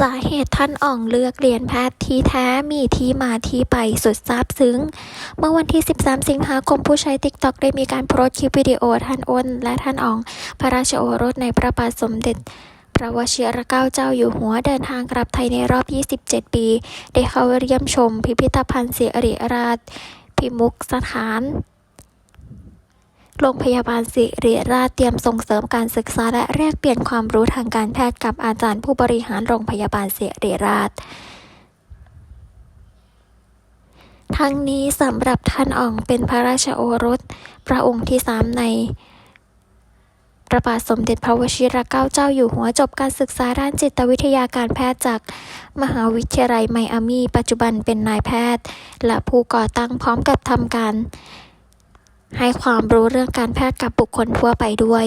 สาเหตุท่านอ่องเลือกเรียนแพทย์ที่แท้มีที่มาที่ไปสุดซาบซึ้ง เมื่อวันที่ 13 สิงหาคมผู้ใช้ติ๊กต็อกได้มีการโพสต์คลิปวิดีโอท่านอ้นและท่านอ่อง พระราชโอรสในพระบาทสมเด็จพระวชิรเกล้าเจ้าอยู่หัวเดินทางกลับไทยในรอบ 27 ปี ได้เข้าเยี่ยมชม พิพิธภัณฑ์ศิริราช พิมุกสถาน โรงพยาบาลศิริราชเตรียมส่งเสริมการศึกษาและแลกเปลี่ยนความรู้ทางการแพทย์กับอาจารย์ผู้บริหารโรงพยาบาลศิริราช ทั้งนี้สำหรับท่านอ่องเป็นพระราชโอรส พระองค์ที่สามในพระบาทสมเด็จพระวชิรเกล้าเจ้าอยู่หัวจบการศึกษาด้านจิตวิทยาการแพทย์จาก มหาวิทยาลัยไมอามี ปัจจุบันเป็นนายแพทย์ และผู้ก่อตั้งพร้อมกับทำการ ให้ความรู้เรื่องการแพทย์กับบุคคลทั่วไปด้วย